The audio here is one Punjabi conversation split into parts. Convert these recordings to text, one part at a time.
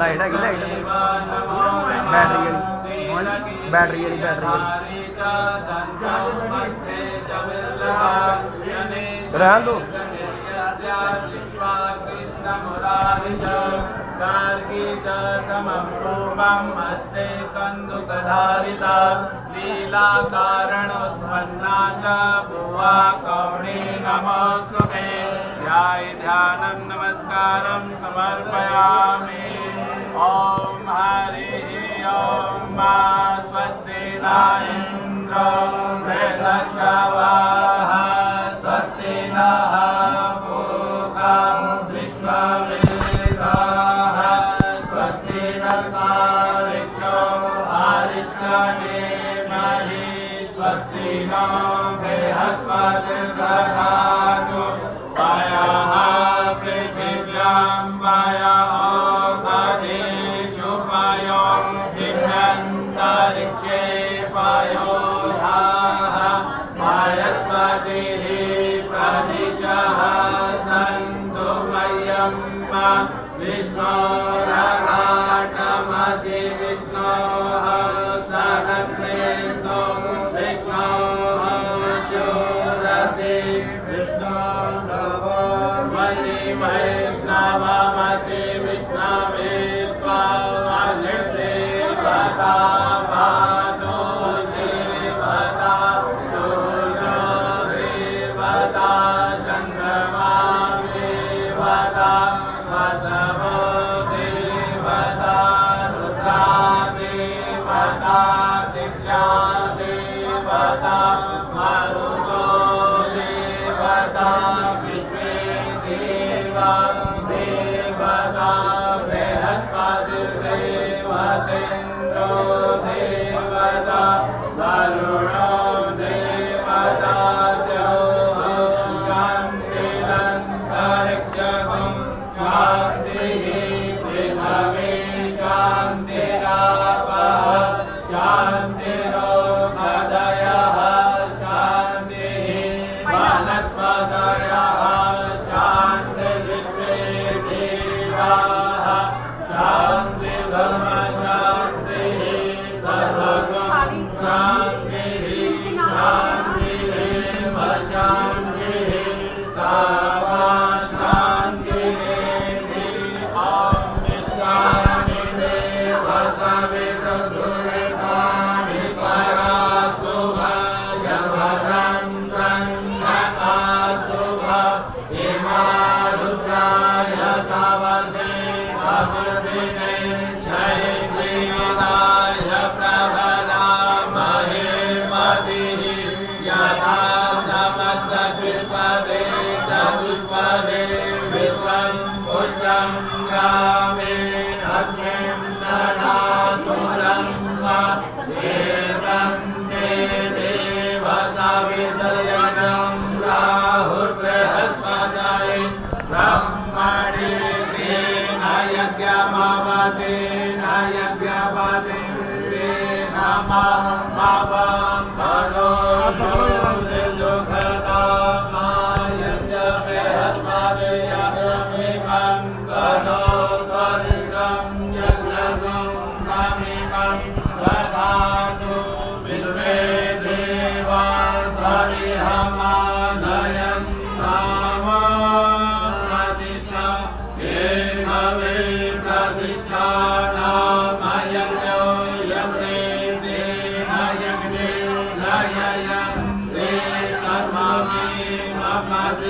ਲਾਈਟ ਹੈਗੀ ਲਾਈਟ ਬੈਟਰੀ ਵਾਲੀ ਬੈਟਰੀ ਵਾਲੀ ਬੈਟਰੀ ਰਹਿਣ ਦੋ ध्यानं नमस्कारं समर्पयामि ॐ हरिः ॐ मा स्वस्ति न इन्द्रो मृदशवाः स्वस्ति नः भोग विश्वमिः स्वस्ति नता ऋचो हरिष्टवे नहि स्वस्ति नृहस्पतिकथा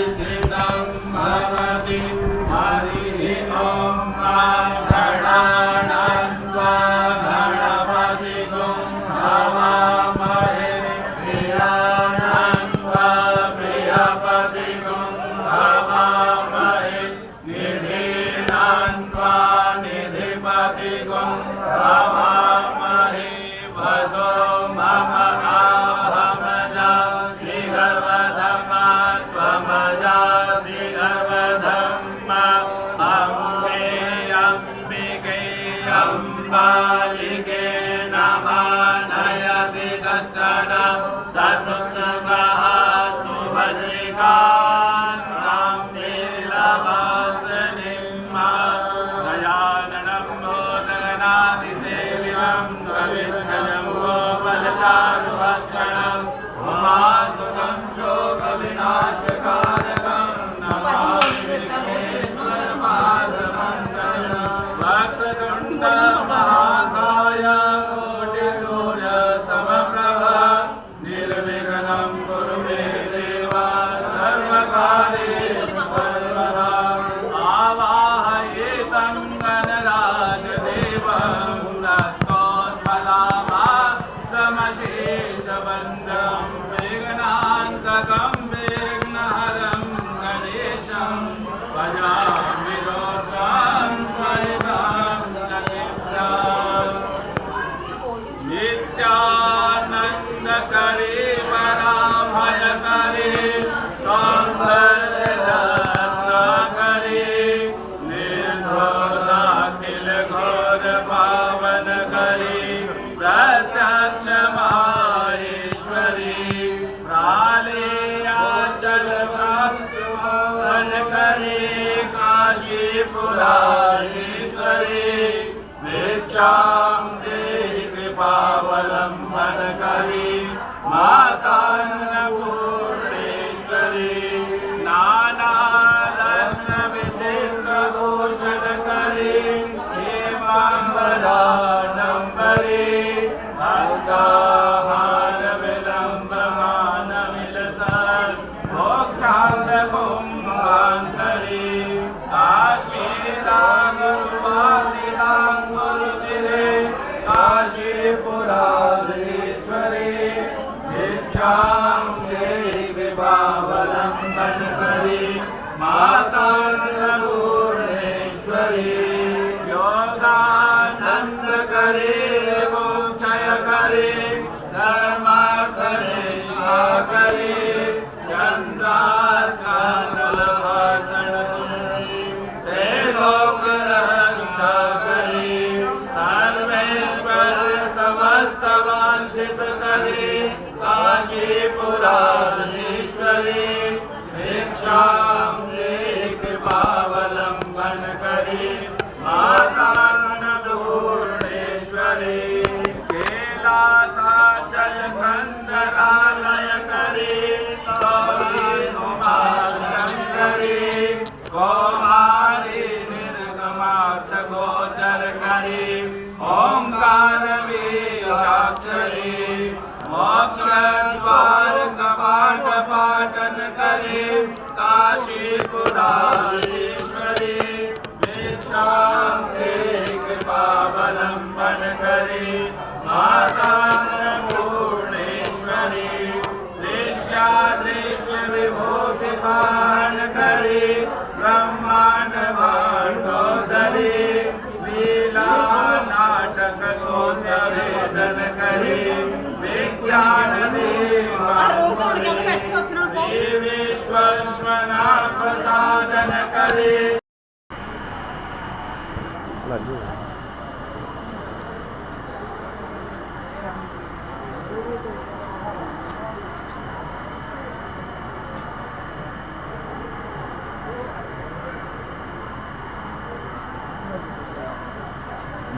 Sri Dhammaradita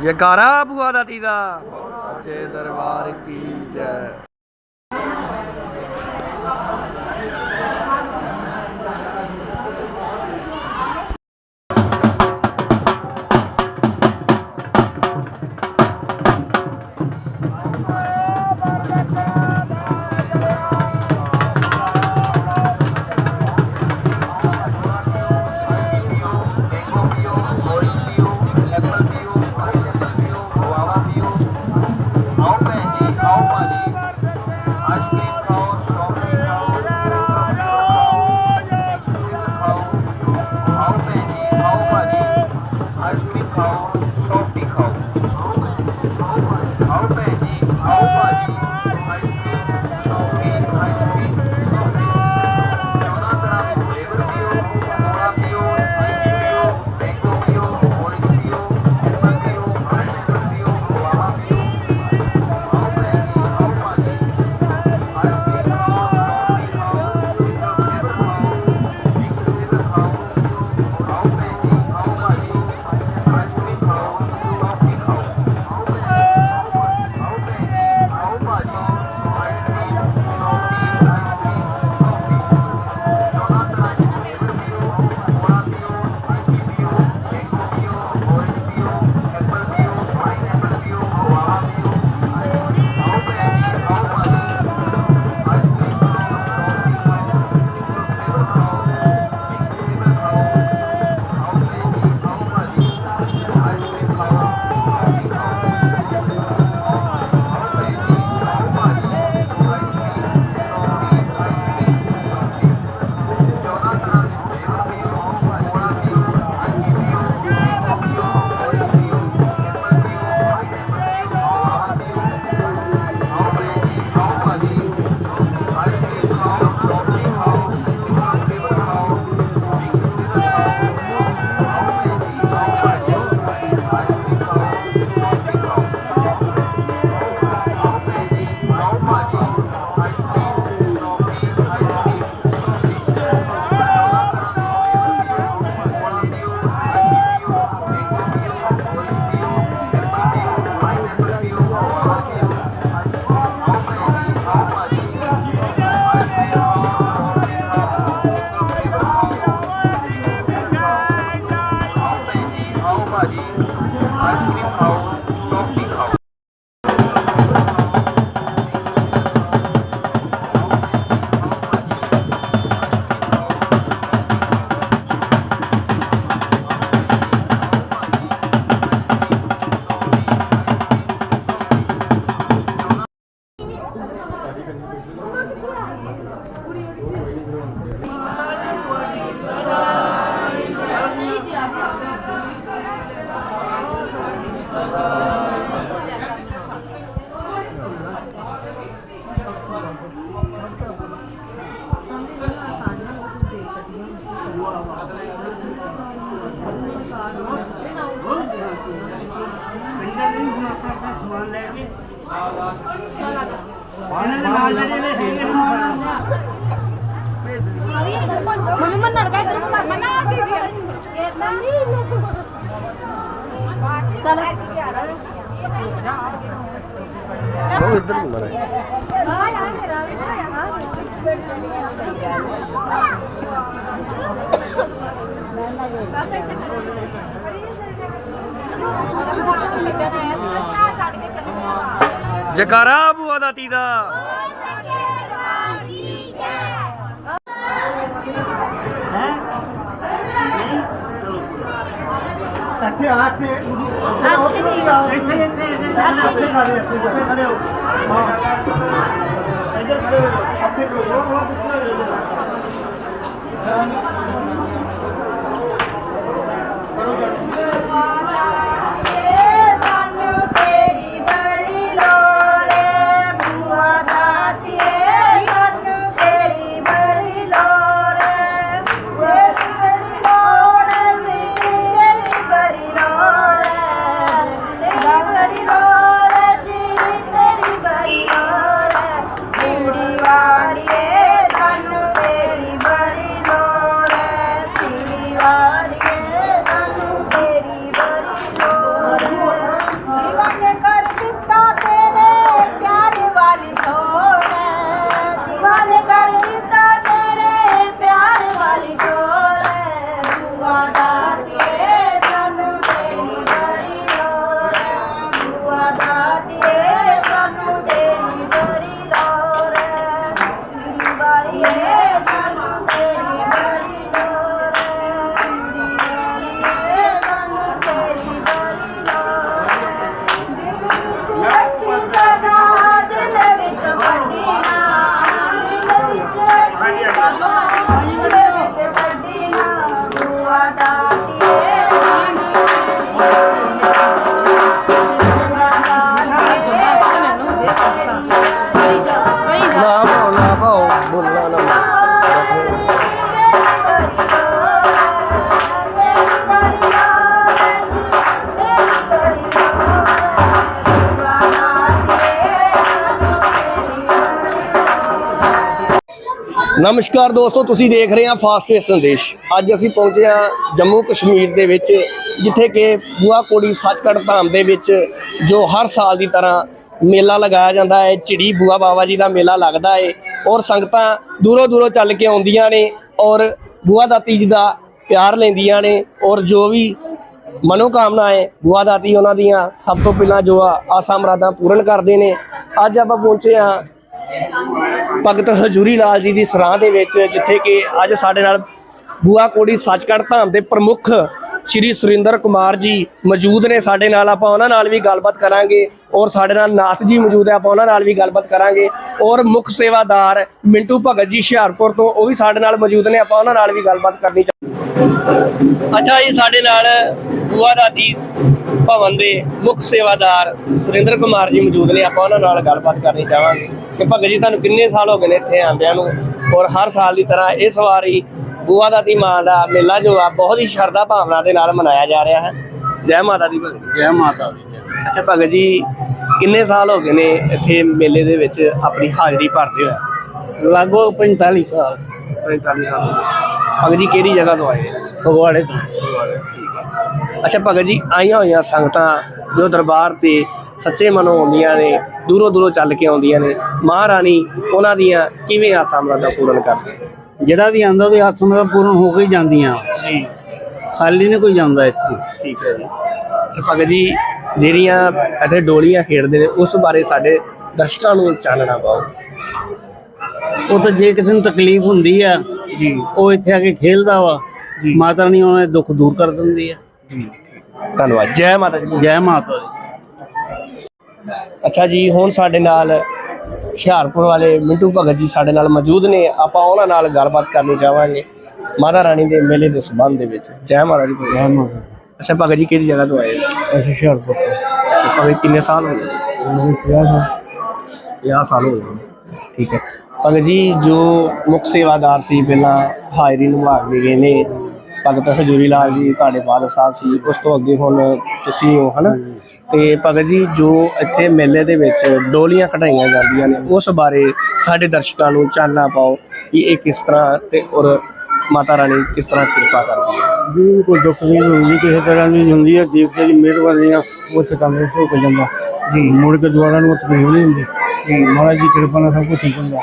जयकारा बुआ दादी का दरबार की जय। ਉਹ ਇੱਧਰ ਨੂੰ ਮਰਾ। ਆ ਯਾਰ ਮੇਰਾ ਵੀ ਜਕਾਰਾ ਬੂਆ ਦਾ ਆ ਕੇ ਖੜੇ ਹੋ? ਇੱਥੇ ਖੜੇ ਹੋ ਉਹ ਪਿੱਛੇ ਨਮਸਕਾਰ ਦੋਸਤੋ, ਤੁਸੀਂ ਦੇਖ ਰਹੇ ਹੋ ਫਾਸਟ ਸੰਦੇਸ਼। ਅੱਜ ਅਸੀਂ ਪਹੁੰਚੇ ਹਾਂ ਜੰਮੂ ਕਸ਼ਮੀਰ ਦੇ ਵਿੱਚ, ਜਿੱਥੇ ਕਿ ਬੂਆ ਕੋੜੀ ਸੱਚਖੰਡ ਧਾਮ ਦੇ ਵਿੱਚ, ਜੋ ਹਰ ਸਾਲ ਦੀ ਤਰ੍ਹਾਂ ਮੇਲਾ ਲਗਾਇਆ ਜਾਂਦਾ ਹੈ ਚਿੜੀ ਬੂਆ ਬਾਬਾ ਜੀ ਦਾ ਮੇਲਾ ਲੱਗਦਾ ਹੈ, ਔਰ ਸੰਗਤਾਂ ਦੂਰੋਂ ਦੂਰੋਂ ਚੱਲ ਕੇ ਆਉਂਦੀਆਂ ਨੇ, ਔਰ ਬੂਆ ਦਾਤੀ ਜੀ ਦਾ ਪਿਆਰ ਲੈਂਦੀਆਂ ਨੇ, ਔਰ ਜੋ ਵੀ ਮਨੋਕਾਮਨਾ ਹੈ ਬੂਆ ਦਾਤੀ ਉਹਨਾਂ ਦੀਆਂ, ਸਭ ਤੋਂ ਪਹਿਲਾਂ ਜੋ ਆ ਆਸਾਂ ਮੁਰਾਦਾਂ ਪੂਰਨ ਕਰਦੇ ਨੇ। ਅੱਜ ਆਪਾਂ ਪਹੁੰਚੇ ਹਾਂ ਭਗਤ ਹਜੂਰੀ ਲਾਲ ਜੀ ਦੀ ਸਰਾਂ ਦੇ ਵਿੱਚ ਜਿੱਥੇ ਕਿ ਅੱਜ ਸਾਡੇ ਨਾਲ ਬੂਆ ਕੋੜੀ ਸੱਚਖੰਡ ਧਾਮ ਦੇ ਪ੍ਰਮੁੱਖ ਸ਼੍ਰੀ ਸੁਰਿੰਦਰ ਕੁਮਾਰ ਜੀ ਮੌਜੂਦ ਨੇ ਸਾਡੇ ਨਾਲ, ਆਪਾਂ ਉਹਨਾਂ ਨਾਲ ਵੀ ਗੱਲਬਾਤ ਕਰਾਂਗੇ ਔਰ ਸਾਡੇ ਨਾਲ ਨਾਥ ਜੀ ਮੌਜੂਦ ਹੈ ਆਪਾਂ ਉਹਨਾਂ ਨਾਲ ਵੀ ਗੱਲਬਾਤ ਕਰਾਂਗੇ ਔਰ ਮੁੱਖ ਸੇਵਾਦਾਰ ਮਿੰਟੂ ਭਗਤ ਜੀ ਹੁਸ਼ਿਆਰਪੁਰ ਤੋਂ, ਉਹ ਵੀ ਸਾਡੇ ਨਾਲ ਮੌਜੂਦ ਨੇ, ਆਪਾਂ ਉਹਨਾਂ ਨਾਲ ਵੀ ਗੱਲਬਾਤ ਕਰਨੀ ਚਾਹ ਅੱਛਾ ਜੀ, ਸਾਡੇ ਨਾਲ ਬੂਆ ਦਾਦੀ ਭਵਨ ਦੇ ਮੁੱਖ ਸੇਵਾਦਾਰ ਸੁਰਿੰਦਰ ਕੁਮਾਰ ਜੀ ਮੌਜੂਦ ਨੇ, ਆਪਾਂ ਉਹਨਾਂ ਨਾਲ ਗੱਲਬਾਤ ਕਰਨੀ ਚਾਹਾਂਗੇ। ਕਿ ਭਗਤ ਜੀ ਤੁਹਾਨੂੰ ਕਿੰਨੇ ਸਾਲ ਹੋ ਗਏ ਨੇ ਇੱਥੇ ਆਉਂਦਿਆਂ ਨੂੰ? ਔਰ ਹਰ ਸਾਲ ਦੀ ਤਰ੍ਹਾਂ ਇਸ ਵਾਰੀ ਬੂਆ ਦਾਦੀ ਮਾਂ ਦਾ ਮੇਲਾ ਜੋ ਆ ਬਹੁਤ ਹੀ ਸ਼ਰਧਾ ਭਾਵਨਾ ਦੇ ਨਾਲ ਮਨਾਇਆ ਜਾ ਰਿਹਾ ਹੈ। ਜੈ ਮਾਤਾ ਦੀ ਭਗਤ ਜੈ। ਮਾਤਾ ਦੀ ਅੱਛਾ ਭਗਤ ਜੀ ਕਿੰਨੇ ਸਾਲ ਹੋ ਗਏ ਨੇ ਇੱਥੇ ਮੇਲੇ ਦੇ ਵਿੱਚ ਆਪਣੀ ਹਾਜ਼ਰੀ ਭਰਦੇ ਹੋਏ? ਲਗਭਗ 45 ਸਾਲ। 45 ਸਾਲ ਭਗਤ ਜੀ ਕਿਹੜੀ ਜਗ੍ਹਾ ਤੋਂ ਆਏ ਆ ਫਗਵਾੜੇ ਤੋਂ। ਅੱਛਾ ਭਗਤ ਜੀ ਆਈਆਂ ਹੋਈਆਂ ਸੰਗਤਾਂ ਜੋ ਦਰਬਾਰ ਤੇ ਸੱਚੇ ਮਨੋਂ ਆਉਂਦੀਆਂ ਨੇ ਦੂਰੋਂ ਦੂਰੋਂ ਚੱਲ ਕੇ ਆਉਂਦੀਆਂ ਨੇ ਮਹਾਰਾਣੀ ਉਹਨਾਂ ਦੀਆਂ ਕਿਵੇਂ ਆਸਾਂ ਮੁਰਾਦਾਂ ਪੂਰਨ ਕਰਦੀ ਜਿਹੜਾ ਵੀ ਆਂਦਾ ਉਹਦੇ ਆਸਮ ਦਾ ਪੂਰਨ ਹੋ ਕੇ ਜਾਂਦੀਆਂ। ਜੀ। ਖਾਲੀ ਨਹੀਂ ਕੋਈ ਜਾਂਦਾ ਇੱਥੇ। ਠੀਕ ਹੈ ਜੀ। ਅੱਛਾ ਭਗਤ ਜੀ ਜਿਹੜੀਆਂ ਇੱਥੇ ਡੋਲੀਆਂ ਖੇਡਦੇ ਨੇ ਉਸ ਬਾਰੇ ਸਾਡੇ ਦਰਸ਼ਕਾਂ ਨੂੰ ਚਾਨਣਾ ਪਾਓ। ਉਹ ਤਾਂ ਜੇ ਕਿਸੇ ਨੂੰ ਤਕਲੀਫ ਹੁੰਦੀ ਆ ਜੀ। ਉਹ ਇੱਥੇ ਆ ਕੇ ਖੇਲਦਾ ਵਾ। ਮਾਤਾ ਰਾਣੀ ਉਹਨਾਂ ਦੇ ਦੁੱਖ ਦੂਰ ਕਰ ਦਿੰਦੀ ਆ। ਧੰਨਵਾਦ। ਜੈ ਮਾਤਾ ਜੀ। ਜੈ ਮਾਤਾ ਦੀ ਅੱਛਾ ਜੀ ਹੁਣ ਸਾਡੇ ਨਾਲ ਹੁਸ਼ਿਆਰਪੁਰ ਵਾਲੇ ਮਿੰਟੂ ਭਗਤ ਜੀ ਸਾਡੇ ਨਾਲ ਮੌਜੂਦ ਨੇ। ਆਪਾਂ ਉਹਨਾਂ ਨਾਲ ਗੱਲਬਾਤ ਕਰਨੀ ਚਾਹਾਂਗੇ ਮਾਤਾ ਰਾਣੀ ਦੇ ਮੇਲੇ ਦੇ ਸੰਬੰਧ ਦੇ ਵਿੱਚ। ਜੈ ਮਾਤਾ ਦੀ ਭਗਤ। ਰਾਮ ਅੱਛਾ ਭਗਤ ਜੀ ਕਿਹੜੀ ਜਗ੍ਹਾ ਤੋਂ ਆਏ ਹੋ? ਅਸੀਂ ਹੁਸ਼ਿਆਰਪੁਰ ਤੋਂ। ਅੱਛਾ ਭਗਤ ਕਿੰਨੇ ਸਾਲ ਹੋ ਗਏ? ਮੈਨੂੰ ਕਿਹਾ ਸੀ 50 ਸਾਲ ਹੋ ਗਏ। ਠੀਕ ਹੈ। ਭਗਤ ਜੀ ਜੋ ਮੁੱਖ ਸੇਵਾਦਾਰ ਸੀ ਪਹਿਲਾਂ ਹਾਜ਼ਰੀ ਨਿਭਾ ਕੇ ਗਏ ਨੇ। ਭਗਤ ਹਜੂਰੀ ਲਾਲ ਜੀ ਤੁਹਾਡੇ ਫਾਦਰ ਸਾਹਿਬ ਸੀ ਉਸ ਤੋਂ ਅੱਗੇ ਹੁਣ ਤੁਸੀਂ ਹੋ ਹਨਾ? ਤੇ ਭਗਤ ਜੀ ਜੋ ਇੱਥੇ ਮੇਲੇ ਦੇ ਵਿੱਚ ਡੋਲੀਆਂ ਕਢਾਈਆਂ ਜਾਂਦੀਆਂ ਨੇ ਉਸ ਬਾਰੇ ਸਾਡੇ ਦਰਸ਼ਕਾਂ ਨੂੰ ਚਾਨਣਾ ਪਾਓ ਕਿ ਇਹ ਕਿਸ ਤਰ੍ਹਾਂ ਤੇ ਔਰ ਮਾਤਾ ਰਾਣੀ ਕਿਸ ਤਰ੍ਹਾਂ ਕਿਰਪਾ ਕਰਦੀ ਹੈ। ਵੀ ਕੋਈ ਦੁੱਖ ਨਹੀਂ ਹੁੰਦੀ ਕਿਸੇ ਤਰ੍ਹਾਂ ਨਹੀਂ ਹੁੰਦੀ ਹੈ। ਦੇਵਤੇ ਦੀ ਮਿਹਰਬਾਨੀ ਆ ਉੱਥੇ ਤੰਦਰੁਸਤ ਹੋ ਕੇ ਜਾਂਦਾ। ਜੀ। ਮੁੜ ਕੇ ਦੁਆਰਾ ਨੂੰ ਤਕਲੀਫ ਨਹੀਂ ਹੁੰਦੀ ਜੀ। ਮਹਾਰਾਜ ਦੀ ਕਿਰਪਾ ਨਾਲ ਸਭ ਕੁਝ ਠੀਕ ਹੁੰਦਾ।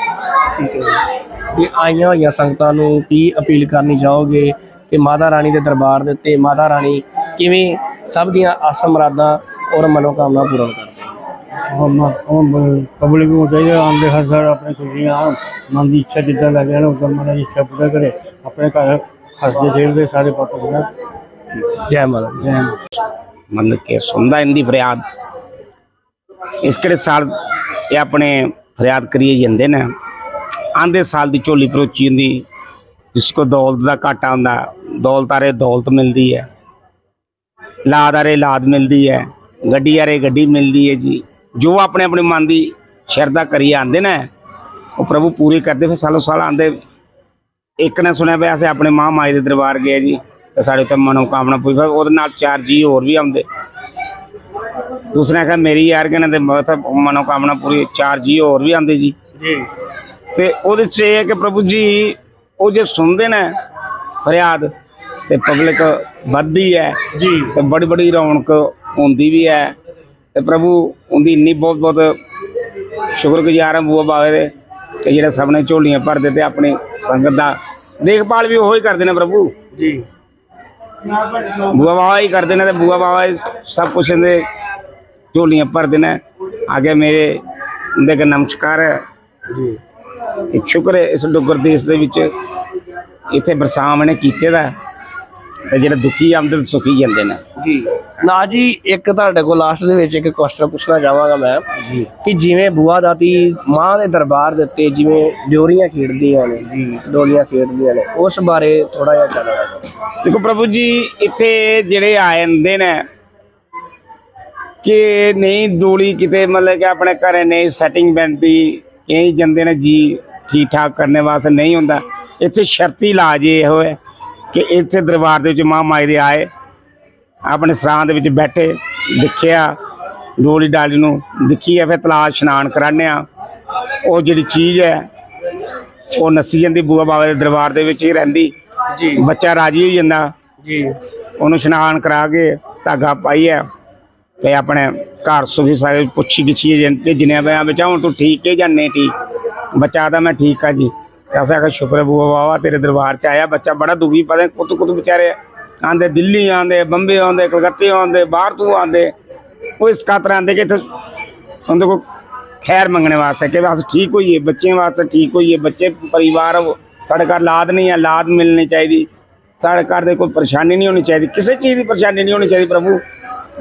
ਠੀਕ ਹੈ। ਤੇ ਆਈਆਂ ਹੋਈਆਂ ਸੰਗਤਾਂ ਨੂੰ ਕੀ ਅਪੀਲ ਕਰਨੀ ਚਾਹੋਗੇ? ਕਿ ਮਾਤਾ ਰਾਣੀ ਦੇ ਦਰਬਾਰ ਦੇ ਉੱਤੇ ਮਾਤਾ ਰਾਣੀ ਕਿਵੇਂ ਸਭ ਦੀਆਂ ਆਸਾਂ ਮੁਰਾਦਾਂ ਔਰ ਮਨੋਕਾਮਨਾ ਪੂਰਨ ਕਰਦੇ ਹੈ ਪਬਲਿਕ ਨੂੰ ਚਾਹੀਦਾ ਆਂਦੇ ਹਰ ਸਾਲ ਆਪਣੇ ਖੁਸ਼ੀਆਂ ਆਉਣ ਮਨ ਦੀ ਇੱਛਾ ਜਿੱਦਾਂ ਲੱਗੇ ਨਾ ਉਦੋਂ ਮਹਾਰਾਜ ਦੀ ਇੱਛਾ ਪੂਰਾ ਕਰੇ। ਆਪਣੇ ਘਰ ਹੱਸਦੇ ਖੇਡਦੇ ਸਾਰੇ ਪਾਪਾ ਬਣਾ ਜੈ ਮਾਤਾ। ਜੈ ਮਤਲਬ ਕਿ ਸੁਣਦਾ ਇਹਦੀ ਫਰਿਆਦ। ਇਸ ਕਿਹੜੇ ਸਾਲ ਇਹ ਆਪਣੇ ਫਰਿਆਦ ਕਰੀਏ ਜਾਂਦੇ ਨੇ। ਆਂਦੇ ਸਾਲ ਦੀ ਝੋਲੀ ਪਰੋਚੀ ਹੁੰਦੀ। ਜਿਸ ਕੋ ਦੌਲਤ ਦਾ ਘਾਟਾ ਹੁੰਦਾ ਦੌਲਤ ਆਰੇ ਦੌਲਤ ਮਿਲਦੀ ਹੈ। ਲਾਦ ਆਰੇ ਲਾਦ ਮਿਲਦੀ ਹੈ ਗੱਡੀ ਆਰੇ ਗੱਡੀ ਮਿਲਦੀ ਹੈ ਜੀ। ਜੋ ਆਪਣੇ ਆਪਣੇ ਮਨ ਦੀ ਸ਼ਰਧਾ ਕਰੀ ਆਂਦੇ ਨੇ ਉਹ ਪ੍ਰਭੂ ਪੂਰੀ ਕਰਦੇ ਫਿਰ ਸਾਲੋ ਸਾਲ ਆਂਦੇ ਇੱਕ ਨੇ ਸੁਣਿਆ ਪਿਆ ਅਸੀਂ ਆਪਣੇ ਮਾਂ ਮਾਈ ਦੇ ਦਰਬਾਰ ਗਏ ਜੀ ਤੇ ਸਾਡੇ ਤੇ ਮਨੋਕਾਮਨਾ ਪੂਰੀ ਫਿਰ ਉਹਦੇ ਨਾਲ ਚਾਰ ਜੀ ਹੋਰ ਵੀ ਆਉਂਦੇ। ਦੂਸਰੇ ਕਿਹਾ ਮੇਰੀ ਯਾਰ ਕਹਿੰਦੇ ਤੇ ਮੈਂ ਤਾਂ ਮਨੋਕਾਮਨਾ ਪੂਰੀ ਚਾਰ ਜੀ ਹੋਰ ਵੀ ਆਉਂਦੇ ਜੀ। ਤੇ ਉਹਦੇ ਚ ਇਹ ਹੈ ਕਿ ਪ੍ਰਭੂ ਜੀ ਉਹ ਜੇ ਸੁਣਦੇ ਨੇ ਫਰਿਆਦ ਤੇ ਪਬਲਿਕ ਵੱਧਦੀ ਹੈ ਜੀ। ਤੇ ਬੜੀ ਬੜੀ ਰੌਣਕ ਹੁੰਦੀ ਵੀ ਹੈ ਤੇ ਪ੍ਰਭੂ ਉਹਦੀ ਇੰਨੀ ਬਹੁਤ ਬਹੁਤ ਸ਼ੁਕਰਗੁਜ਼ਾਰ ਹਾਂ ਬੂਆ ਬਾਵੇ ਦੇ ਕਿ ਜਿਹੜੇ ਸਭ ਨੇ ਝੋਲੀਆਂ ਭਰਦੇ ਤੇ ਆਪਣੀ ਸੰਗਤ ਦਾ ਦੇਖਭਾਲ ਵੀ ਉਹੀ ਕਰਦੇ ਨੇ ਪ੍ਰਭੂ। ਜੀ। ਬੂਆ ਬਾਵਾ ਹੀ ਕਰਦੇ ਨੇ ਤੇ ਬੂਆ ਬਾਵਾ ਹੀ ਸਭ ਕੁਛ ਇਹਦੇ ਝੋਲੀਆਂ ਭਰਦੇ ਨੇ। ਆਗੇ ਮੇਰੇ ਦੇ ਕੇ ਨਮਸਕਾਰ ਹੈ। ਜੀ। ਕਿ ਸ਼ੁਕਰ ਹੈ ਇਸ ਡੁੱਗਰ ਦੇਸ਼ ਦੇ ਵਿੱਚ ਇੱਥੇ ਬਰਸਾਮ ਨੇ ਕੀਤੇ ਦਾ ਤੇ ਜਿਹੜੇ ਦੁਖੀ ਆਉਂਦੇ ਤੇ ਸੁਖੀ ਜਾਂਦੇ ਨੇ। ਜੀ। ਨਾ ਜੀ ਇੱਕ ਤੁਹਾਡੇ ਕੋਲ ਲਾਸਟ ਦੇ ਵਿੱਚ ਇੱਕ ਕੁਐਸਚਨ ਪੁੱਛਣਾ ਚਾਹਾਂਗਾ ਮੈਂ। ਜੀ। ਕਿ ਜਿਵੇਂ ਬੂਆ ਦਾਤੀ ਮਾਂ ਦੇ ਦਰਬਾਰ ਦੇ ਉੱਤੇ ਜਿਵੇਂ ਡਿਓਰੀਆਂ ਖੇਡਦੀਆਂ ਨੇ ਜੀ। ਡੋਲੀਆਂ ਖੇਡਦੀਆਂ ਨੇ ਉਸ ਬਾਰੇ ਥੋੜਾ ਜਿਹਾ ਪਾਓ ਦੇਖੋ ਪ੍ਰਭੂ ਜੀ ਇੱਥੇ ਜਿਹੜੇ ਆਏ ਹੁੰਦੇ ਨੇ ਕਿ ਨਹੀਂ ਡੋਲੀ ਕਿਤੇ ਮਤਲਬ ਕਿ ਆਪਣੇ ਘਰੇ ਨਹੀਂ ਸੈਟਿੰਗ ਬਣਦੀ ਕਈ ਜਾਂਦੇ ਨੇ ਜੀ। ਠੀਕ ਠਾਕ ਕਰਨੇ ਵਾਸਤੇ ਨਹੀਂ ਹੁੰਦਾ। ਇੱਥੇ ਸ਼ਰਤੀ ਇਲਾਜ ਇਹ ਹੈ ਕਿ ਇੱਥੇ ਦਰਬਾਰ ਦੇ ਵਿੱਚ ਮਾਂ ਮਾਈ ਦੇ ਆਏ ਆਪਣੇ ਸਰਾਂ ਦੇ ਵਿੱਚ ਬੈਠੇ ਦੇਖਿਆ ਡੋਲੀ ਡਾਲੀ ਨੂੰ ਦੇਖੀ ਆ ਫਿਰ ਤਲਾਸ਼ ਇਸ਼ਨਾਨ ਕਰਾਉਂਦੇ ਆ ਉਹ ਜਿਹੜੀ ਚੀਜ਼ ਹੈ ਉਹ ਨੱਸੀ ਜਾਂਦੀ ਬੂਆ ਬਾਬਾ ਦੇ ਦਰਬਾਰ ਦੇ ਵਿੱਚ ਹੀ ਰਹਿੰਦੀ। ਜੀ। ਬੱਚਾ ਰਾਜੀ ਹੋ ਜਾਂਦਾ। ਜੀ। ਉਹਨੂੰ ਇਸ਼ਨਾਨ ਕਰਾ ਕੇ ਧਾਗਾ ਪਾਈਏ ਤੇ ਆਪਣੇ ਘਰ ਸੁਖੀ ਸਾਰੇ ਪੁੱਛੀ ਗਿੱਛੀ ਜੇ ਭੇਜਨੇ ਪਿਆ ਬੱਚਾ ਹੁਣ ਤੂੰ ਠੀਕ ਹੈ ਜਾਂ ਨਹੀਂ ਠੀਕ। ਬੱਚਾ ਆਦਾ ਮੈਂ ਠੀਕ ਆ ਜੀ ਐਸਾ ਕਿ ਸ਼ੁਕਰ ਬੂਆ ਬਾਬਾ ਤੇਰੇ ਦਰਬਾਰ ਚ ਆਇਆ ਬੱਚਾ ਬੜਾ ਦੁਖੀ ਪਤਾ ਕੁੱਤ ਕੁੱਤ ਵਿਚਾਰੇ ਆਂਦੇ ਦਿੱਲੀ ਆਂਦੇ ਬੰਬੇ ਆਂਦੇ ਕਲਕੱਤੇ ਆਂਦੇ ਬਾਹਰ ਤੋਂ ਆਂਦੇ ਉਹ ਇਸ ਖਾਤਰ ਆਂਦੇ ਕਿ ਇੱਥੇ ਉਹਦੇ ਕੋਲ ਖੈਰ ਮੰਗਣ ਵਾਸਤੇ ਕਿ ਬਸ ਠੀਕ ਹੋਈਏ ਬੱਚੇ ਵਾਸਤੇ ਠੀਕ ਹੋਈਏ ਬੱਚੇ ਪਰਿਵਾਰ ਸਾਡੇ ਘਰ ਲਾਦ ਨਹੀਂ ਆ ਲਾਦ ਮਿਲਣੀ ਚਾਹੀਦੀ ਸਾਡੇ ਘਰ ਦੇ ਕੋਈ ਪਰੇਸ਼ਾਨੀ ਨਹੀਂ ਹੋਣੀ ਚਾਹੀਦੀ ਕਿਸੇ ਚੀਜ਼ ਦੀ ਪਰੇਸ਼ਾਨੀ ਨਹੀਂ ਹੋਣੀ ਚਾਹੀਦੀ ਪ੍ਰਭੂ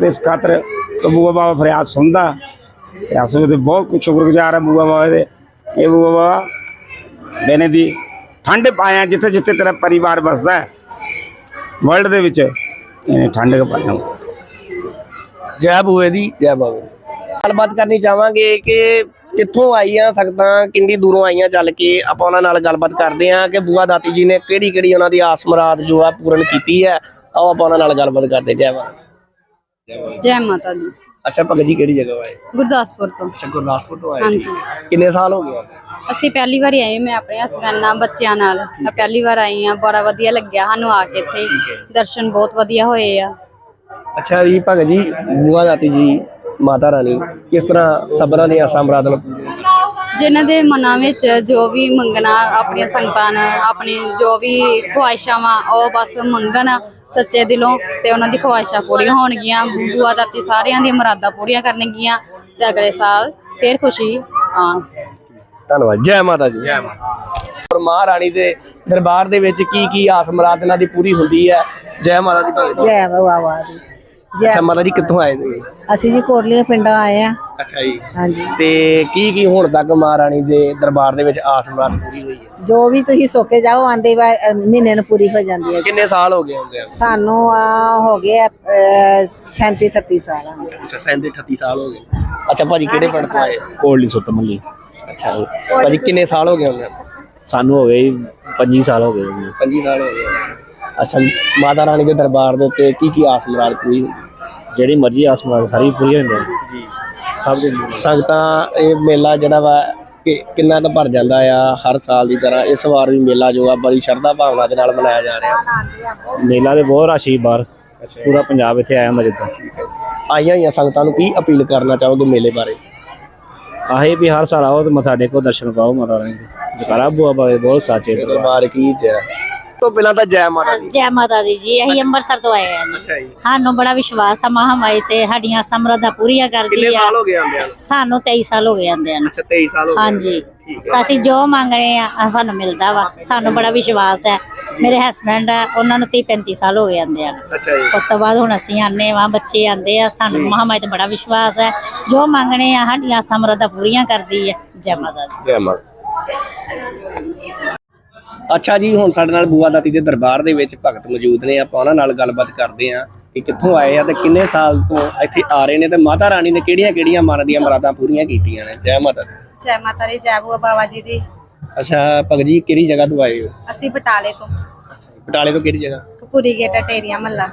ਇਸ ਖਾਤਰ ਬੂਆ ਬਾਬਾ ਫਰਿਆਦ ਸੁਣਦਾ ਤੇ ਅਸੀਂ ਉਹਦੇ ਬਹੁਤ ਸ਼ੁਕਰਗੁਜ਼ਾਰ ਹਾਂ ਬੂਆ ਬਾਬਾ ਦੇ ਇਹ ਬਾਬਾ ਦੇਨੇ ਦੀ ਠੰਡ ਪਾਇਆ ਜਿੱਥੇ ਜਿੱਥੇ ਤੇਰਾ ਪਰਿਵਾਰ ਬਸਦਾ ਹੈ ਵਰਲਡ ਦੇ ਵਿੱਚ ਇਹਨੇ ਠੰਡ ਪਾਇਆ। ਜੈ ਬੂਏ ਦੀ ਜੈ ਬਾਬੇ। ਗੱਲਬਾਤ ਕਰਨੀ ਚਾਹਾਂਗੇ ਕਿ ਕਿੱਥੋਂ ਆਈਆਂ ਸਕਤਾਂ ਕਿੰਨੀ ਦੂਰੋਂ ਆਈਆਂ ਚੱਲ ਕੇ ਆਪਾਂ ਉਹਨਾਂ ਨਾਲ ਗੱਲਬਾਤ ਕਰਦੇ ਹਾਂ ਕਿ ਬੂਆ ਦਾਤੀ ਜੀ ਨੇ ਕਿਹੜੀ ਕਿਹੜੀ ਉਹਨਾਂ ਦੀ ਆਸ ਮੁਰਾਦ ਜੋ ਆ ਪੂਰਨ ਕੀਤੀ ਹੈ ਆਓ ਆਪਾਂ ਉਹਨਾਂ ਨਾਲ ਗੱਲਬਾਤ ਕਰਦੇ ਜੈ ਬਾਬਾ ਜੈ ਮਾਤਾ ਦੀ। ਅੱਛਾ ਭਗਤ ਜੀ ਕਿਹੜੀ ਜਗ੍ਹਾ ਆਏ? ਗੁਰਦਾਸਪੁਰ ਤੋਂ। ਅੱਛਾ ਗੁਰਦਾਸਪੁਰ ਤੋਂ ਆਏ ਹਾਂਜੀ। ਕਿੰਨੇ ਸਾਲ ਹੋ ਗਏ ਅਸੀਂ ਪਹਿਲੀ ਵਾਰੀ ਆਏ ਮੈਂ ਆਪਣੇ ਹਸਬੰਡ ਨਾਲ ਬੱਚਿਆਂ ਨਾਲ। ਮੈਂ ਪਹਿਲੀ ਵਾਰ ਆਈ ਆ ਬੜਾ ਵਧੀਆ ਲੱਗਿਆ ਸਾਨੂੰ ਆ ਕੇ ਇੱਥੇ। ਦਰਸ਼ਨ ਬਹੁਤ ਵਧੀਆ ਹੋਏ ਆ। ਅੱਛਾ ਜੀ ਭਗਤ ਜੀ ਬੂਆ ਦਾਤੀ ਜੀ ਮਾਤਾ ਰਾਣੀ ਕਿਸ ਤਰ੍ਹਾਂ ਸਬਰਾਂ ਦੀਆਂ ਆਸਾਂ ਮੁਰਾਦਾਂ ਨੂੰ ਪੂਰੀਆਂ ਜਿਨ੍ਹਾਂ ਦੇ ਮਨਾਂ ਵਿੱਚ ਜੋ ਵੀ ਮੰਗਣਾ ਆਪਣੀਆਂ ਸੰਗਤਾਂ ਨੇ ਆਪਣੀ ਜੋ ਵੀ ਖੁਆਇਸ਼ਾਂ ਵਾ ਉਹ ਬਸ ਮੰਗਣ ਸੱਚੇ ਦਿਲੋਂ ਤੇ ਉਹਨਾਂ ਦੀ ਖੁਆਇਸ਼ਾਂ ਪੂਰੀਆਂ ਹੋਣਗੀਆਂ। ਬੂਆ ਦਾਤੀ ਸਾਰਿਆਂ ਦੀਆਂ ਮੁਰਾਦਾਂ ਪੂਰੀਆਂ ਕਰਨਗੀਆਂ ਤੇ ਅਗਲੇ ਸਾਲ ਫੇਰ ਖੁਸ਼ੀ ਆਉਣ। ਧੰਨਵਾਦ। ਜੈ ਮਾਤਾ ਜੀ। ਜੈ ਮਾਤਾ ਔਰ ਮਹਾਰਾਣੀ ਦੇ ਦਰਬਾਰ ਦੇ ਵਿੱਚ ਕੀ ਕੀ ਆਸ ਮੁਰਾਦ ਇਹਨਾਂ ਦੀ ਪੂਰੀ ਹੁੰਦੀ ਹੈ? ਜੈ ਮਾਤਾ ਦੀ ਭਗਤ ਜੀ। ਜੈ ਬਾਬਾ ਦੀ ਅੱਛਾ ਮਾਤਾ ਜੀ ਕਿੱਥੋਂ ਆਏ ਤੁਸੀਂ? ਅਸੀਂ ਜੀ ਕੋਟਲੀਆਂ ਪਿੰਡਾਂ ਆਏ ਆ। ਅੱਛਾ ਜੀ। ਹਾਂਜੀ। ਤੇ ਕੀ ਕੀ ਹੁਣ ਤੱਕ ਮਹਾਰਾਣੀ ਦੇ ਦਰਬਾਰ ਦੇ ਵਿੱਚ ਆਸ ਮੁਰਾਦ ਪੂਰੀ ਹੋਈ ਹੈ? ਜੋ ਵੀ ਤੁਸੀਂ ਸੋਕੇ ਜਾਓ ਆਂਦੇ ਵਾ ਅ, ਮਹੀਨੇ ਨੂੰ ਪੂਰੀ ਹੋ ਜਾਂਦੀ ਹੈ। ਕਿੰਨੇ ਸਾਲ ਹੋ ਗਏ ਹੁੰਦੇ ਆ? ਸਾਨੂੰ ਆ ਹੋ ਗਏ 37 38 ਸਾਲ ਹੋ ਗਏ। ਅੱਛਾ 37 38 ਸਾਲ ਹੋ ਗਏ। ਅੱਛਾ ਭਾਜੀ ਕਿਹੜੇ ਪਿੰਡ ਤੋਂ ਆਏ? ਕੋਲੀ ਸੁੱਤ ਮੱਲੀ। ਅੱਛਾ। ਭਾਜੀ ਕਿੰਨੇ ਸਾਲ ਹੋ ਗਏ ਹੁੰਦੇ ਆ? ਸਾਨੂੰ ਹੋ ਗਏ 25 ਸਾਲ ਹੋ ਗਏ 25 ਸਾਲ ਹੋ ਗਏ। ਅੱਛਾ ਮਾਤਾ ਰਾਣੀ ਦੇ ਦਰਬਾਰ ਦੇ ਉੱਤੇ ਕੀ ਕੀ ਆਸ ਮੁਰਾਦ ਪੂਰੀ ਹੁੰਦੀ? ਜਿਹੜੀ ਮਰਜ਼ੀ ਆਸਮਾਨ ਸਾਰੀ ਪੂਰੀ ਹੋ। ਜਾਂਦੀ ਜੀ। ਸਭ ਦੇ ਸੰਗਤਾਂ ਇਹ ਮੇਲਾ ਜਿਹੜਾ ਵਾ ਕਿ ਕਿੰਨਾ ਕੁ ਭਰ ਜਾਂਦਾ ਆ ਹਰ ਸਾਲ ਦੀ ਤਰ੍ਹਾਂ ਇਸ ਵਾਰ ਵੀ ਮੇਲਾ ਜੋ ਆ ਬੜੀ ਸ਼ਰਧਾ ਭਾਵਨਾ ਦੇ ਨਾਲ ਮਨਾਇਆ ਜਾ ਰਿਹਾ। ਮੇਲਾ ਦੇ ਬਹੁਤ ਰਾਸ਼ੀ ਬਾਹਰ ਪੂਰਾ ਪੰਜਾਬ ਇੱਥੇ ਆਇਆ ਹੁੰਦਾ ਜਿੱਦਾਂ ਆਈਆਂ ਹੋਈਆਂ ਸੰਗਤਾਂ ਨੂੰ ਕੀ ਅਪੀਲ ਕਰਨਾ ਚਾਹੋਗੇ ਮੇਲੇ ਬਾਰੇ? ਆਹੇ ਵੀ ਹਰ ਸਾਲ ਆਓ ਤੇ ਮੱਥਾ ਟੇਕੋ ਦਰਸ਼ਨ ਪਾਓ ਮਾਤਾ ਰਾਣੀ ਦੇ। ਜਕਾਰਾ ਬੁਆ ਬਾਬੇ ਬਹੁਤ ਸਾਚੇ ਦਰਬਾਰ। ਕੀ ਜੈ। ਤੋਂ ਪਹਿਲਾਂ ਤਾਂ ਜੈ ਮਾਤਾ ਦੀ। ਜੈ ਮਾਤਾ ਦੀ ਜੀ ਅਸੀਂ ਅੰਮ੍ਰਿਤਸਰ ਤੋਂ ਆਏ ਹਾਂ ਜੀ। ਅੱਛਾ ਜੀ। ਸਾਨੂੰ ਬੜਾ ਵਿਸ਼ਵਾਸ ਆ ਮਹਾਮਾਈ ਤੇ ਸਾਡੀਆਂ ਸਮਰੱਧਾ ਪੂਰੀਆਂ ਕਿੰਨੇ ਕਰਦੀ ਆ। ਸਾਲ ਹੋ ਗਏ ਆਂਦੇ ਨੂੰ? ਸਾਨੂੰ 23 ਸਾਲ ਹੋ ਗਏ ਆਂਦਿਆਂ ਨੂੰ। ਅੱਛਾ 23 ਸਾਲ ਹੋ ਗਏ ਹਾਂਜੀ। ਠੀਕ ਆ ਅਸੀਂ ਜੋ ਮੰਗਣੇ ਆ ਆਹ ਸਾਨੂੰ ਮਿਲਦਾ ਵਾ। ਸਾਨੂੰ ਬੜਾ ਵਿਸ਼ਵਾਸ ਹੈ ਮੇਰੇ ਹਸਬੰਡ ਆ ਉਹਨਾਂ ਨੂੰ 30 35 ਸਾਲ ਹੋ ਗਏ ਆਂਦਿਆਂ ਨੂੰ। ਅੱਛਾ ਜੀ। ਉਸ ਤੋਂ ਬਾਅਦ ਹੁਣ ਅਸੀਂ ਆਨੇ ਵਾਂ ਬੱਚੇ ਆਂਦੇ ਆ। ਸਾਨੂੰ ਮਹਾਮਾਈ ਤੇ ਬੜਾ ਵਿਸ਼ਵਾਸ ਹੈ ਜੋ ਮੰਗਣੇ ਆ ਸਾਡੀਆਂ ਸਮਰੱਧਾ ਪੂਰੀਆਂ ਕਰਦੀ ਹੈ ਜੈ ਮਾਤਾ ਦੀ। ਜੈ ਮਾਤਾ ਅੱਛਾ ਜੀ ਹੁਣ ਸਾਡੇ ਨਾਲ ਬੂਆ ਦਾਤੀ ਦੇ ਦਰਬਾਰ ਦੇ ਵਿੱਚ ਭਗਤ ਮੌਜੂਦ ਨੇ ਆਪਾਂ ਉਹਨਾਂ ਨਾਲ ਗੱਲਬਾਤ ਕਰਦੇ ਆਂ ਕਿ ਕਿੱਥੋਂ ਆਏ ਆ ਤੇ ਕਿੰਨੇ ਸਾਲ ਤੋਂ ਇੱਥੇ ਆ ਰਹੇ ਨੇ ਤੇ ਮਾਤਾ ਰਾਣੀ ਨੇ ਕਿਹੜੀਆਂ ਕਿਹੜੀਆਂ ਮਨ ਦੀਆਂ ਮੁਰਾਦਾਂ ਪੂਰੀਆਂ ਕੀਤੀਆਂ ਨੇ? ਜੈ ਮਾਤਾ ਦੀ। ਜੈ ਮਾਤਾ ਦੀ ਜੈ ਬੂਆ ਬਾਬਾ ਜੀ ਦੀ। ਅੱਛਾ ਭਗਤ ਜੀ ਕਿਹੜੀ ਜਗ੍ਹਾ ਤੋਂ ਆਏ ਹੋ? ਅਸੀਂ ਬਟਾਲੇ ਤੋਂ। ਬਟਾਲੇ ਤੋਂ ਕਿਹੜੀ ਜਗ੍ਹਾ? ਕਪੂਰੀ ਗੇਟ ਟੇਰੀਆ ਮੱਲਾ।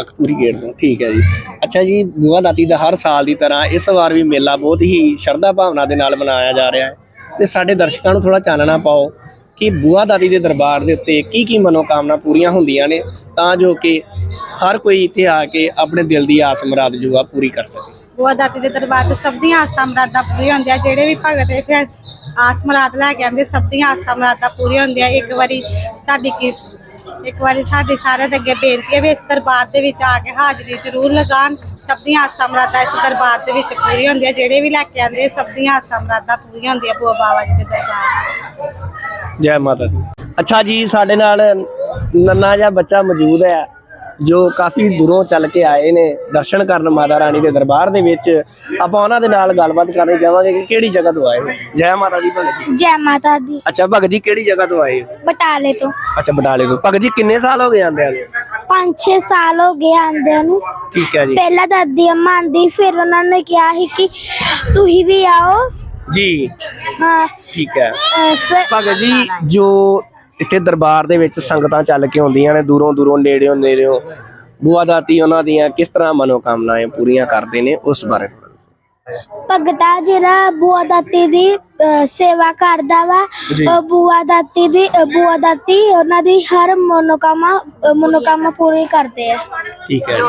ਅਖਤੂਰੀ ਗੇਟ ਤੋਂ ਠੀਕ ਹੈ ਜੀ। ਅੱਛਾ ਜੀ ਬੂਆ ਦਾਤੀ ਦਾ ਹਰ ਸਾਲ ਦੀ ਤਰ੍ਹਾਂ ਇਸ ਵਾਰ ਵੀ ਮੇਲਾ ਬਹੁਤ ਹੀ ਸ਼ਰਧਾ ਭਾਵਨਾ ਦੇ ਨਾਲ ਮਨਾਇਆ ਜਾ ਰਿਹਾ ਹੈ। ਤੇ ਸਾਡੇ ਦਰਸ਼ਕਾਂ ਨੂੰ ਥੋੜਾ ਚਾਨਣਾ ਪਾਓ। ਕਿ ਬੂਆ ਦਾਤੀ ਦੇ ਦਰਬਾਰ ਦੇ ਉੱਤੇ ਕੀ ਕੀ ਮਨੋਕਾਮਨਾ ਪੂਰੀਆਂ ਹੁੰਦੀਆਂ ਨੇ, ਤਾਂ ਜੋ ਕਿ ਹਰ ਕੋਈ ਇੱਥੇ ਆ ਕੇ ਆਪਣੇ ਦਿਲ ਦੀ ਆਸ ਮੁਰਾਦ ਜੋ ਆ ਪੂਰੀ ਕਰ ਸਕੇ। ਬੂਆ ਦਾਤੀ ਦੇ ਦਰਬਾਰ ਤੇ ਸਭ ਦੀਆਂ ਆਸਾਂ ਮਰਾਦਾਂ ਪੂਰੀਆਂ ਹੁੰਦੀਆਂ, ਜਿਹੜੇ ਵੀ ਭਗਤ ਇੱਥੇ ਆਸ ਮਰਾਦ ਲੈ ਕੇ ਆਉਂਦੇ, ਸਭ ਦੀਆਂ ਆਸਾਂ ਮਰਾਦਾਂ ਪੂਰੀਆਂ ਹੁੰਦੀਆਂ। ਇੱਕ ਵਾਰੀ ਸਾਡੀ ਕੀ ਇੱਕ ਵਾਰੀ ਸਾਡੇ ਸਾਰਿਆਂ ਦੇ ਅੱਗੇ ਬੇਨਤੀ ਹੈ ਵੀ ਇਸ ਦਰਬਾਰ ਦੇ ਵਿੱਚ ਆ ਕੇ ਹਾਜ਼ਰੀ ਜ਼ਰੂਰ ਲਗਾਉਣ। ਸਭ ਦੀਆਂ ਆਸਾਂ ਮਰਾਦਾਂ ਇਸ ਦਰਬਾਰ ਦੇ ਵਿੱਚ ਪੂਰੀਆਂ ਹੁੰਦੀਆਂ। ਜਿਹੜੇ ਵੀ ਲੈ ਕੇ ਆਉਂਦੇ, ਸਭ ਦੀਆਂ ਆਸਾਂ ਮਰਾਦਾਂ ਪੂਰੀਆਂ ਹੁੰਦੀਆਂ ਬੂਆ ਬਾਬਾ ਜੀ ਦੇ ਦਰਬਾਰ 'ਚ। ਜੈ ਮਾਤਾ ਦੀ। ਅੱਛਾ ਜੀ, ਸਾਡੇ ਨਾਲ ਨੰਨਾ ਜਿਹਾ ਬੱਚਾ ਮੌਜੂਦ ਹੈ। ਜੋ ਕਾਫੀ ਦੂਰੋਂ ਚੱਲ ਕੇ ਆਏ ਨੇ ਦਰਸ਼ਨ ਕਰਨ ਮਾਤਾ ਰਾਣੀ ਦੇ ਦਰਬਾਰ ਦੇ ਵਿੱਚ ਆਪਾਂ ਉਹਨਾਂ ਦੇ ਨਾਲ ਗੱਲਬਾਤ ਕਰਨੀ ਚਾਹਾਂਗੇ ਕਿ ਕਿਹੜੀ ਜਗ੍ਹਾ ਤੋਂ ਆਏ ਹੋ? ਜੈ ਮਾਤਾ ਦੀ ਭਗਤ ਜੀ ਜੈ ਮਾਤਾ ਦੀ। ਅੱਛਾ ਭਗਤ ਜੀ ਕਿਹੜੀ ਜਗ੍ਹਾ ਤੋਂ ਆਏ ਹੋ? ਬਟਾਲੇ ਤੋਂ। ਅੱਛਾ ਬਟਾਲੇ ਤੋਂ। ਭਗਤ ਜੀ ਕਿੰਨੇ ਸਾਲ ਹੋ ਗਏ ਆਂਦੇ ਨੂੰ? 5-6 ਸਾਲ ਹੋ ਗਏ ਆਂਦਿਆਂ ਨੂੰ। ਠੀਕ ਹੈ ਜੀ। ਪਹਿਲਾਂ ਦਾਦੀ ਅੰਮਾ ਆਂਦੀ ਫਿਰ ਉਹਨਾਂ ਨੇ ਕਿਹਾ ਸੀ ਕਿ ਤੁਸੀਂ ਵੀ ਆਓ। ਜੀ। ਹਾਂ। ਠੀਕ ਹੈ। ਭਗਤ ਜੀ ਜੋ ਇੱਥੇ ਦਰਬਾਰ ਦੇ ਵਿੱਚ ਸੰਗਤਾਂ ਚੱਲ ਕੇ ਆਉਂਦੀਆਂ ਨੇ ਦੂਰੋਂ ਦੂਰੋਂ ਨੇੜਿਓਂ ਨੇੜਿਓਂ। ਬੁਆ ਦਾਤੀ ਉਹਨਾਂ ਦੀਆਂ ਕਿਸ ਤਰ੍ਹਾਂ ਮਨੋਕਾਮਨਾਵਾਂ ਪੂਰੀਆਂ ਕਰਦੇ ਨੇ ਉਸ ਬਾਰੇ? ਭਗਤਾ ਜਿਹੜਾ ਬੂਆ ਦਾਤੀ ਦੀ ਸੇਵਾ ਕਰਦਾ ਵਾ ਬੂਆ ਦਾਤੀ ਦੀ ਬੂਆ ਦਾਤੀ ਉਹਨਾਂ ਦੀ ਹਰ ਮਨੋਕਾਮਾ ਅਹ ਮਨੋਕਾਮਨਾ ਪੂਰੀ ਕਰਦੇ ਆ। ਠੀਕ ਹੈ।